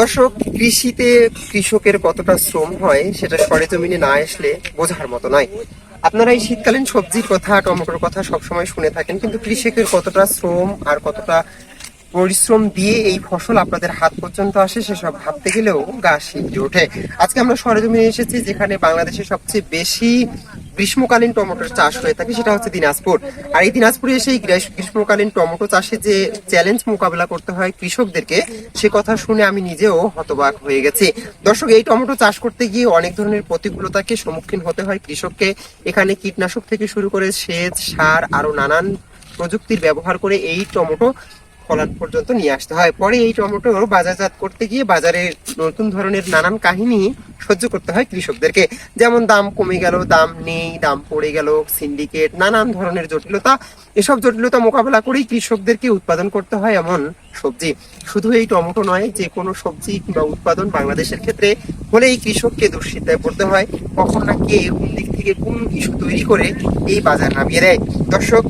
দর্শক, কৃষিতে কৃষকের কতটা শ্রম হয় সেটা সরেজমিনে না আসলে বোঝার মতো নয়। আপনারা এই শীতকালীন সবজির কথা, টমেটোর কথা সবসময় শুনে থাকেন, কিন্তু কৃষকের কতটা শ্রম আর কতটা পরিশ্রম দিয়ে এই ফসল আপনাদের হাত পর্যন্ত আসে সেসব ভাবতে গেলেও গা শিউরে ওঠে। আজকে আমরা সরেজমিনে এসেছি, যেখানে বাংলাদেশের সবচেয়ে বেশি গ্রীষ্মকালীন টমেটোর চাষ হয়ে থাকে, সেটা হচ্ছে দিনাজপুর। আর এই দিনাজপুরে গ্রীষ্ম- গ্রীষ্মকালীন টমেটো চাষে যে চ্যালেঞ্জ মোকাবেলা করতে হয় কৃষকদেরকে, সে কথা শুনে আমি নিজেও হতবাক হয়ে গেছি। দর্শক, এই টমেটো চাষ করতে গিয়ে অনেক ধরনের প্রতিকূলতাকে সম্মুখীন হতে হয় কৃষককে। এখানে কীটনাশক থেকে শুরু করে সেচ, সার, আরও নানান প্রযুক্তির ব্যবহার করে এই টমেটো ফলান পর্যন্ত নিয়ে আসতে হয়। পরে এই টমেটো বাজারজাত করতে গিয়ে বাজারে নতুন ধরনের নানান কাহিনী সহ্য করতে হয় কৃষকদেরকে। যেমন দাম কমে গেল, দাম নেই, দাম পড়ে গেল সিন্ডিকেট নানান ধরনের জটিলতা। এসব জটিলতা মোকাবেলা করেই কৃষকদেরকে উৎপাদন করতে হয় এমন সবজি। শুধু এই টমেটো নয়, যে কোনো সবজি কিংবা উৎপাদন বাংলাদেশের ক্ষেত্রে হলে এই কৃষককে দুশ্চিন্তায় পড়তে হয়। কখন না কে কোন দিক থেকে কোন ইস্যু তৈরি করে এই বাজার নামিয়ে দেয় দর্শক,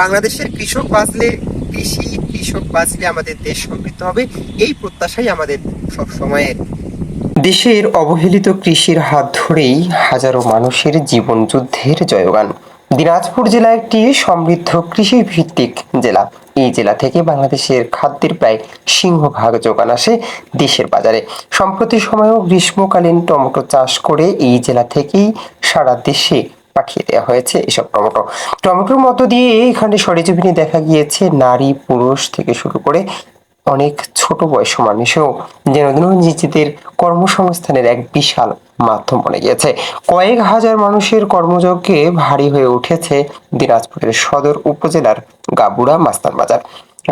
বাংলাদেশের কৃষক বাঁচলে কৃষি কৃষক বাঁচলে আমাদের দেশ সমৃদ্ধ হবে, এই প্রত্যাশাই আমাদের সব সময়ের। দেশের অবহেলিত কৃষির হাত ধরেই হাজারো মানুষের জীবন যুদ্ধের জয়গান। দিনাজপুর জেলা একটি সমৃদ্ধ কৃষি ভিত্তিক জেলা। এই জেলা থেকে বাংলাদেশের খাদ্যের প্রায় সিংহভাগ যোগান আসে দেশের বাজারে। সম্প্রতি সময়েও গ্রীষ্মকালীন টমেটো চাষ করে এই জেলা থেকেই সারা দেশে পাঠিয়ে দেওয়া হয়েছে এসব টমেটো। টমেটোর মধ্য দিয়ে এখানে সরেজমিনে দেখা গিয়েছে নারী পুরুষ থেকে শুরু করে অনেক ছোট বয়স মানুষও, যেন নিজেদের কর্মসংস্থানের এক বিশাল মাধ্যম বনে গিয়েছে। কয়েক হাজার মানুষের কর্মযজ্ঞে ভারী হয়ে উঠেছে দিনাজপুরের সদর উপজেলার গাবুড়া মাস্তান বাজার।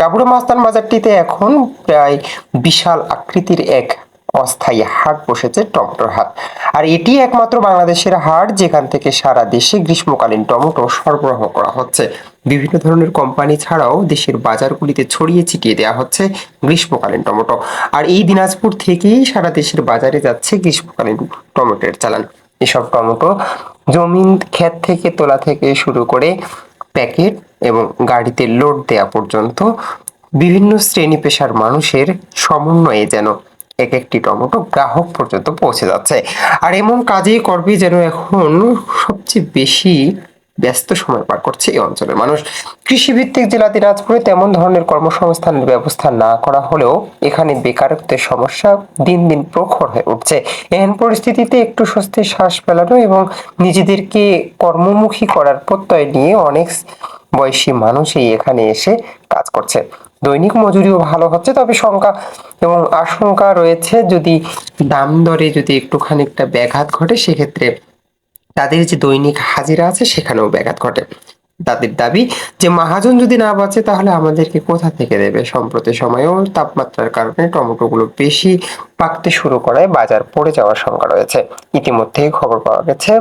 গাবুড়া মাস্তান বাজারটিতে এখন প্রায় বিশাল আকৃতির এক অস্থায়ী হাট বসেছে টমেটোর হাট। আর এটি একমাত্র বাংলাদেশের হাট যেখান থেকে সারা দেশে গ্রীষ্মকালীন টমেটো সরবরাহ করা হচ্ছে। বিভিন্ন ধরনের কোম্পানি ছাড়াও দেশের বাজারগুলিতে ছড়িয়ে ছিটিয়ে দেওয়া হচ্ছে গ্রীষ্মকালীন টমেটো। আর এই দিনাজপুর থেকেই সারা দেশের বাজারে যাচ্ছে গ্রীষ্মকালীন টমেটোর চালান। এসব টমেটো জমিন ক্ষেত থেকে তোলা থেকে শুরু করে প্যাকেট এবং গাড়িতে লোড দেওয়া পর্যন্ত বিভিন্ন শ্রেণি পেশার মানুষের সমন্বয়ে যেন এক একটি টমেটো গ্রাহক পর্যন্ত পৌঁছে যাচ্ছে। আর এমন কাজেই কর্মে যেন এখন সবচেয়ে বেশি ব্যস্ত সময় পার করছে এই অঞ্চলের মানুষ। কৃষিভিত্তিক জেলা দিনাজপুরে তেমন ধরনের কর্মসংস্থানের ব্যবস্থা না করা হলেও এখানে বেকারত্বের সমস্যা দিন দিন প্রখর হয়ে উঠছে। এমন পরিস্থিতিতে একটু স্বস্তির শ্বাস ফেলানো এবং নিজেদেরকে কর্মমুখী করার প্রত্যয় নিয়ে অনেক বয়সী মানুষই এখানে এসে কাজ করছে। দৈনিক মজুরিও ভালো হচ্ছে, তবে শঙ্কা এবং আশঙ্কা রয়েছে যদি দাম দরে যদি একটু খানিকটা ব্যাঘাত ঘটে, সেক্ষেত্রে তাদের যে দৈনিক হাজিরা আছে সেখানেও ব্যাঘাত ঘটে। তাদের দাবি যে মহাজন যদি না বাঁচে, তাহলে আমাদেরকে কোথা থেকে দেবে? সম্প্রতি সময়েও তাপমাত্রার কারণে টমেটোগুলো বেশি পাকতে শুরু করায় বাজার পড়ে যাওয়ার সংখ্যা রয়েছে। ইতিমধ্যেই খবর পাওয়া গেছে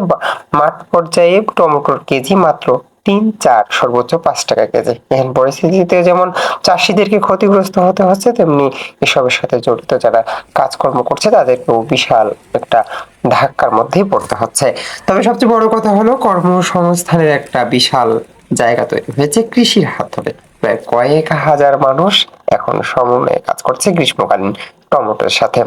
মাঠ পর্যায়ে টমেটোর কেজি মাত্র তিন চার সর্বোচ্চ পাঁচ টাকা কেজি। এমন পরিস্থিতিতে যেমন চাষিদেরকে ক্ষতিগ্রস্ত হতে হচ্ছে, তেমনি এসবের সাথে জড়িত যারা কাজকর্ম করছে, তাদেরকেও বিশাল একটা ধাক্কার মধ্যেই পড়তে হচ্ছে। তবে সবচেয়ে বড় কথা হলো, কর্মসংস্থানের একটা বিশাল জায়গা তৈরি হয়েছে কৃষির হাত ধরে। প্রায় কয়েক হাজার মানুষ এখন সমন্বয়ে কাজ করছে গ্রীষ্মকালীন টমেটোর সাথে।